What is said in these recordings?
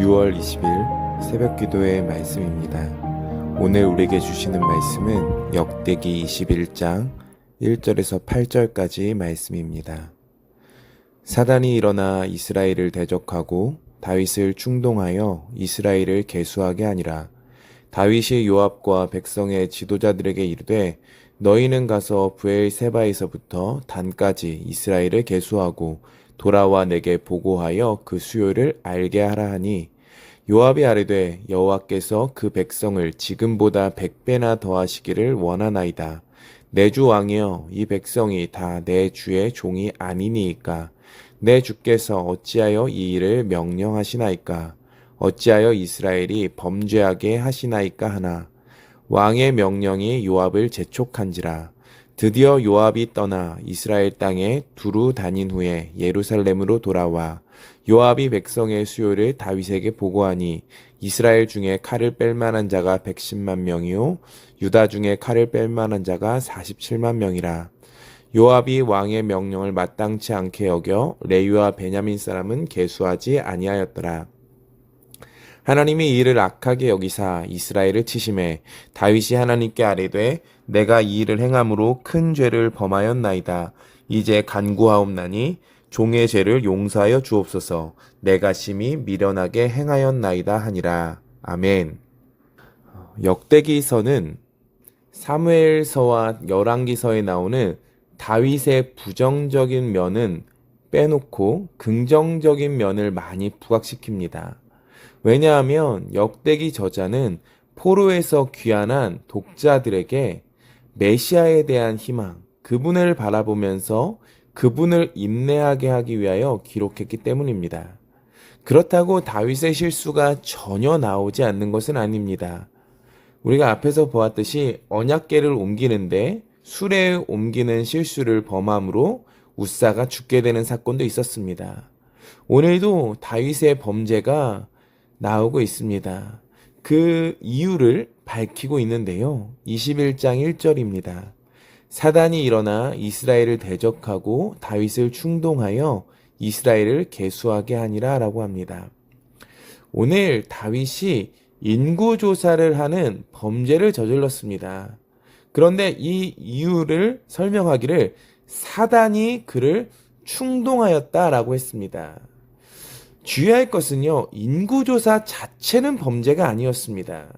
6월 20일 새벽 기도의 말씀입니다. 오늘 우리에게 주시는 말씀은 역대기 21장 1절에서 8절까지 말씀입니다. 사단이 일어나 이스라엘을 대적하고 다윗을 충동하여 이스라엘을 계수하게 하니라. 다윗이 요압과 백성의 지도자들에게 이르되 너희는 가서 부엘 세바에서부터 단까지 이스라엘을 계수하고 돌아와 내게 보고하여 그 수요를 알게 하라 하니 요압이 아뢰되 여호와께서 그 백성을 지금보다 백배나 더하시기를 원하나이다. 내 주 왕이여 이 백성이 다 내 주의 종이 아니니이까. 내 주께서 어찌하여 이 일을 명령하시나이까? 어찌하여 이스라엘이 범죄하게 하시나이까 하나? 왕의 명령이 요압을 재촉한지라 드디어 요압이 떠나 이스라엘 땅에 두루 다닌 후에 예루살렘으로 돌아와 요압이 백성의 수요를 다윗에게 보고하니 이스라엘 중에 칼을 뺄 만한 자가 110만 명이요 유다 중에 칼을 뺄 만한 자가 47만 명이라. 요압이 왕의 명령을 마땅치 않게 여겨 레위와 베냐민 사람은 계수하지 아니하였더라 하나님이 이 일을 악하게 여기사 이스라엘을 치심해 다윗이 하나님께 아뢰되 내가 이 일을 행함으로 큰 죄를 범하였나이다. 이제 간구하옵나니 종의 죄를 용서하여 주옵소서. 내가 심히 미련하게 행하였나이다 하니라. 아멘. 역대기서는 사무엘서와 열왕기서에 나오는 다윗의 부정적인 면은 빼놓고 긍정적인 면을 많이 부각시킵니다. 왜냐하면 역대기 저자는 포로에서 귀환한 독자들에게 메시아에 대한 희망, 그분을 바라보면서 그분을 인내하게 하기 위하여 기록했기 때문입니다. 그렇다고 다윗의 실수가 전혀 나오지 않는 것은 아닙니다. 우리가 앞에서 보았듯이 언약계를 옮기는데 수레에 옮기는 실수를 범함으로 우사가 죽게 되는 사건도 있었습니다. 오늘도 다윗의 범죄가 나오고 있습니다. 그 이유를 밝히고 있는데요. 21장 1절입니다. 사단이 일어나 이스라엘을 대적하고 다윗을 충동하여 이스라엘을 계수하게 하니라 라고 합니다. 오늘 다윗이 인구 조사를 하는 범죄를 저질렀습니다. 그런데 이 이유를 설명하기를 사단이 그를 충동하였다라고 했습니다. 주의할 것은요, 인구조사 자체는 범죄가 아니었습니다.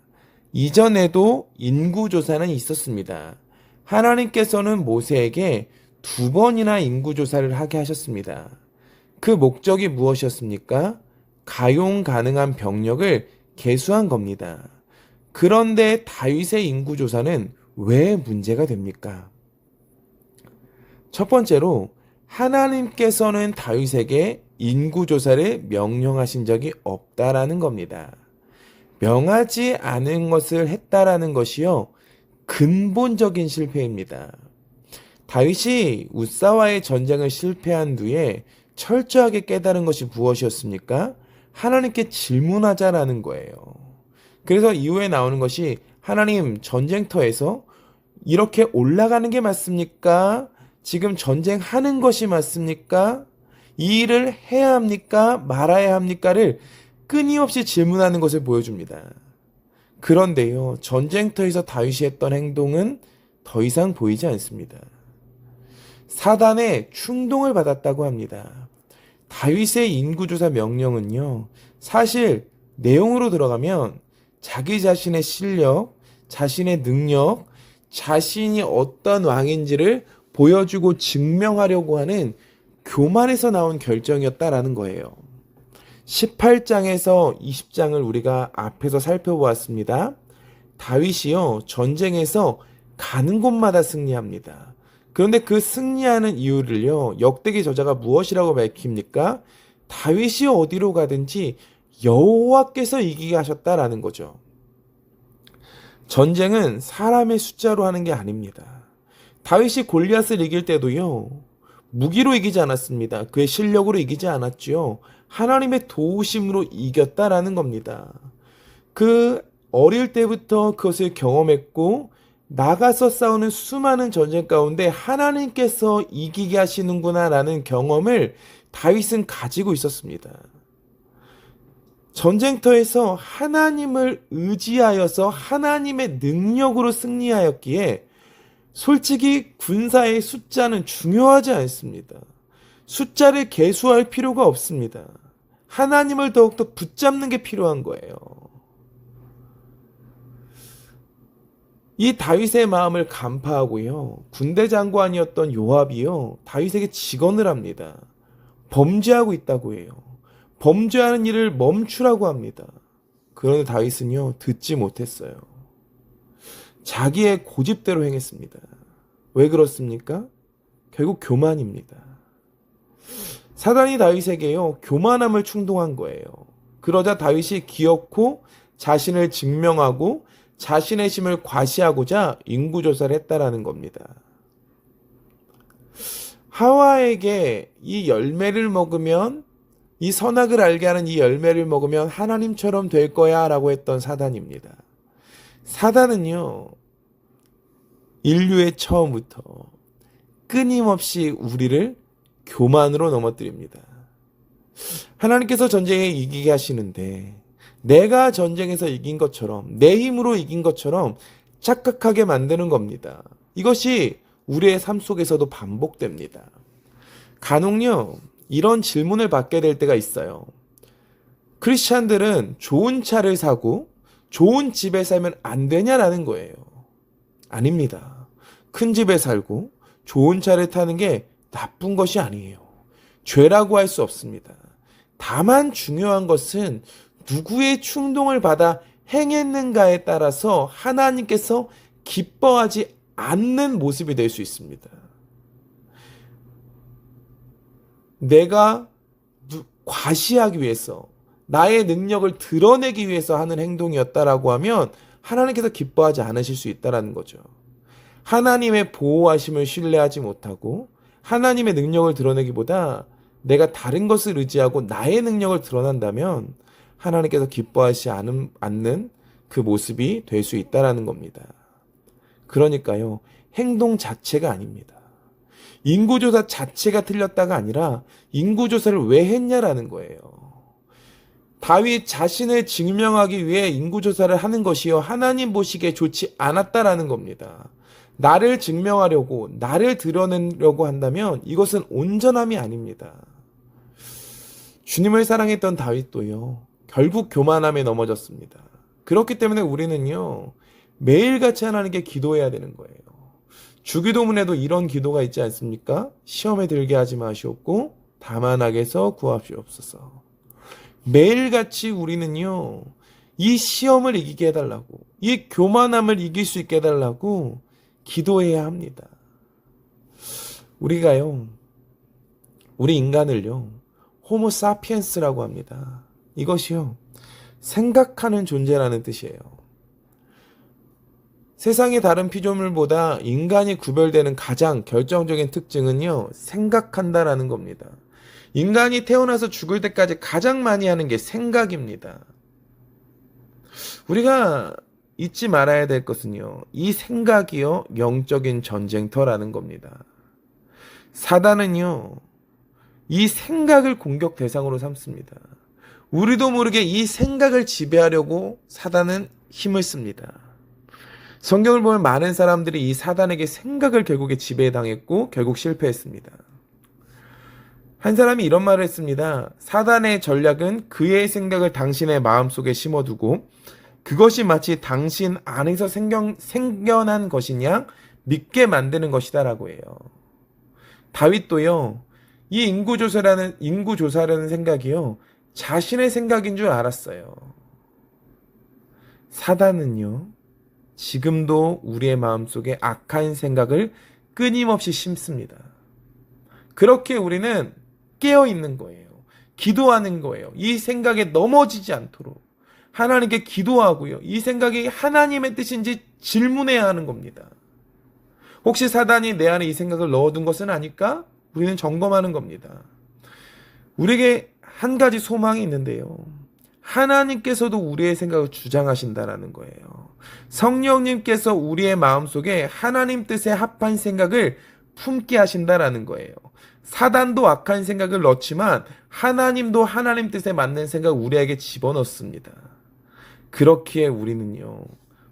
이전에도 인구조사는 있었습니다. 하나님께서는 모세에게 두 번이나 인구조사를 하게 하셨습니다. 그 목적이 무엇이었습니까? 가용 가능한 병력을 개수한 겁니다. 그런데 다윗의 인구조사는 왜 문제가 됩니까? 첫 번째로 하나님께서는 다윗에게 인구조사를 명령하신 적이 없다라는 겁니다. 명하지 않은 것을 했다라는 것이요. 근본적인 실패입니다. 다윗이 우사와의 전쟁을 실패한 뒤에 철저하게 깨달은 것이 무엇이었습니까? 하나님께 질문하자라는 거예요. 그래서 이후에 나오는 것이 하나님 전쟁터에서 이렇게 올라가는 게 맞습니까? 지금 전쟁하는 것이 맞습니까? 이 일을 해야 합니까? 말아야 합니까?를 끊임없이 질문하는 것을 보여줍니다. 그런데요, 전쟁터에서 다윗이 했던 행동은 더 이상 보이지 않습니다. 사단의 충동을 받았다고 합니다. 다윗의 인구조사 명령은요, 사실 내용으로 들어가면 자기 자신의 실력, 자신의 능력, 자신이 어떤 왕인지를 보여주고 증명하려고 하는 교만에서 나온 결정이었다라는 거예요. 18장에서 20장을 우리가 앞에서 살펴보았습니다. 다윗이요, 전쟁에서 가는 곳마다 승리합니다. 그런데 그 승리하는 이유를요, 역대기 저자가 무엇이라고 밝힙니까? 다윗이 어디로 가든지 여호와께서 이기게 하셨다라는 거죠. 전쟁은 사람의 숫자로 하는 게 아닙니다. 다윗이 골리앗을 이길 때도요, 무기로 이기지 않았습니다. 그의 실력으로 이기지 않았지요. 하나님의 도우심으로 이겼다라는 겁니다. 그 어릴 때부터 그것을 경험했고 나가서 싸우는 수많은 전쟁 가운데 하나님께서 이기게 하시는구나라는 경험을 다윗은 가지고 있었습니다. 전쟁터에서 하나님을 의지하여서 하나님의 능력으로 승리하였기에 솔직히 군사의 숫자는 중요하지 않습니다. 숫자를 계수할 필요가 없습니다. 하나님을 더욱더 붙잡는 게 필요한 거예요. 이 다윗의 마음을 간파하고요. 군대 장관이었던 요압이요. 다윗에게 직언을 합니다. 범죄하고 있다고 해요. 범죄하는 일을 멈추라고 합니다. 그런데 다윗은요. 듣지 못했어요. 자기의 고집대로 행했습니다. 왜 그렇습니까? 결국 교만입니다. 사단이 다윗에게요, 교만함을 충동한 거예요. 그러자 다윗이 기어코 자신을 증명하고 자신의 힘을 과시하고자 인구조사를 했다라는 겁니다. 하와에게 이 열매를 먹으면 이 선악을 알게 하는 이 열매를 먹으면 하나님처럼 될 거야 라고 했던 사단입니다. 사단은요, 인류의 처음부터 끊임없이 우리를 교만으로 넘어뜨립니다. 하나님께서 전쟁에 이기게 하시는데 내가 전쟁에서 이긴 것처럼 내 힘으로 이긴 것처럼 착각하게 만드는 겁니다. 이것이 우리의 삶 속에서도 반복됩니다. 간혹요, 이런 질문을 받게 될 때가 있어요. 크리스찬들은 좋은 차를 사고 좋은 집에 살면 안 되냐라는 거예요. 아닙니다. 큰 집에 살고 좋은 차를 타는 게 나쁜 것이 아니에요. 죄라고 할 수 없습니다. 다만 중요한 것은 누구의 충동을 받아 행했는가에 따라서 하나님께서 기뻐하지 않는 모습이 될 수 있습니다. 내가 과시하기 위해서 나의 능력을 드러내기 위해서 하는 행동이었다라고 하면 하나님께서 기뻐하지 않으실 수 있다라는 거죠. 하나님의 보호하심을 신뢰하지 못하고 하나님의 능력을 드러내기보다 내가 다른 것을 의지하고 나의 능력을 드러난다면 하나님께서 기뻐하지 않는 그 모습이 될 수 있다라는 겁니다. 그러니까요, 행동 자체가 아닙니다. 인구조사 자체가 틀렸다가 아니라 인구조사를 왜 했냐라는 거예요. 다윗 자신을 증명하기 위해 인구조사를 하는 것이요. 하나님 보시기에 좋지 않았다라는 겁니다. 나를 증명하려고, 나를 드러내려고 한다면 이것은 온전함이 아닙니다. 주님을 사랑했던 다윗도요, 결국 교만함에 넘어졌습니다. 그렇기 때문에 우리는요, 매일같이 하나님께 기도해야 되는 거예요. 주기도문에도 이런 기도가 있지 않습니까? 시험에 들게 하지 마시옵고, 다만 악에서 구하시옵소서. 매일같이 우리는요, 이 시험을 이기게 해달라고, 이 교만함을 이길 수 있게 해달라고 기도해야 합니다. 우리가요, 우리 인간을요, 호모 사피엔스라고 합니다. 이것이요, 생각하는 존재라는 뜻이에요. 세상의 다른 피조물보다 인간이 구별되는 가장 결정적인 특징은요, 생각한다라는 겁니다. 인간이 태어나서 죽을 때까지 가장 많이 하는 게 생각입니다. 우리가 잊지 말아야 될 것은요, 이 생각이요, 영적인 전쟁터라는 겁니다. 사단은요, 이 생각을 공격 대상으로 삼습니다. 우리도 모르게 이 생각을 지배하려고 사단은 힘을 씁니다. 성경을 보면 많은 사람들이 이 사단에게 생각을 결국에 지배당했고 결국 실패했습니다. 한 사람이 이런 말을 했습니다. 사단의 전략은 그의 생각을 당신의 마음속에 심어두고 그것이 마치 당신 안에서 생겨, 생겨난 것이냐 믿게 만드는 것이다라고 해요. 다윗도요. 이 인구 조사라는 인구 조사라는 생각이요. 자신의 생각인 줄 알았어요. 사단은요. 지금도 우리의 마음속에 악한 생각을 끊임없이 심습니다. 그렇게 우리는 깨어 있는 거예요. 기도하는 거예요. 이 생각에 넘어지지 않도록. 하나님께 기도하고요. 이 생각이 하나님의 뜻인지 질문해야 하는 겁니다. 혹시 사단이 내 안에 이 생각을 넣어둔 것은 아닐까? 우리는 점검하는 겁니다. 우리에게 한 가지 소망이 있는데요. 하나님께서도 우리의 생각을 주장하신다라는 거예요. 성령님께서 우리의 마음속에 하나님 뜻에 합한 생각을 품게 하신다라는 거예요. 사단도 악한 생각을 넣지만 하나님도 하나님 뜻에 맞는 생각 우리에게 집어넣습니다. 그렇기에 우리는요,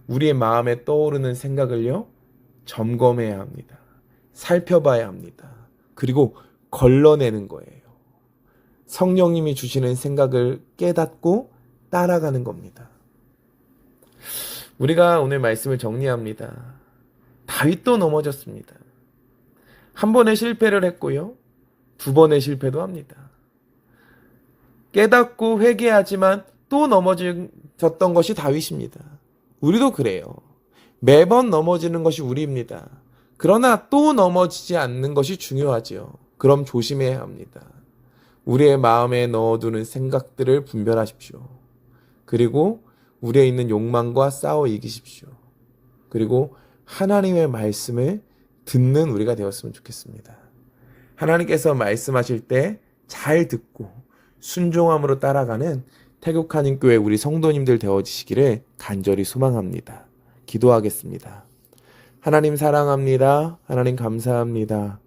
우리의 마음에 떠오르는 생각을요, 점검해야 합니다. 살펴봐야 합니다. 그리고 걸러내는 거예요. 성령님이 주시는 생각을 깨닫고 따라가는 겁니다. 우리가 오늘 말씀을 정리합니다. 다윗도 넘어졌습니다. 한 번의 실패를 했고요. 두 번의 실패도 합니다. 깨닫고 회개하지만 또 넘어졌던 것이 다윗입니다. 우리도 그래요. 매번 넘어지는 것이 우리입니다. 그러나 또 넘어지지 않는 것이 중요하지요. 그럼 조심해야 합니다. 우리의 마음에 넣어두는 생각들을 분별하십시오. 그리고 우리에 있는 욕망과 싸워 이기십시오. 그리고 하나님의 말씀을 듣는 우리가 되었으면 좋겠습니다. 하나님께서 말씀하실 때 잘 듣고 순종함으로 따라가는 태국 한인교회 우리 성도님들 되어지시기를 간절히 소망합니다. 기도하겠습니다. 하나님 사랑합니다. 하나님 감사합니다.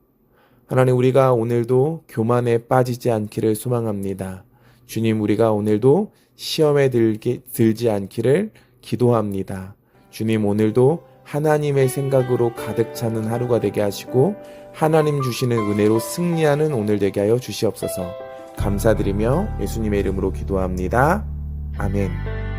하나님 우리가 오늘도 교만에 빠지지 않기를 소망합니다. 주님 우리가 오늘도 시험에 들기, 들지 않기를 기도합니다. 주님 오늘도 하나님의 생각으로 가득 차는 하루가 되게 하시고 하나님 주시는 은혜로 승리하는 오늘 되게 하여 주시옵소서. 감사드리며 예수님의 이름으로 기도합니다. 아멘.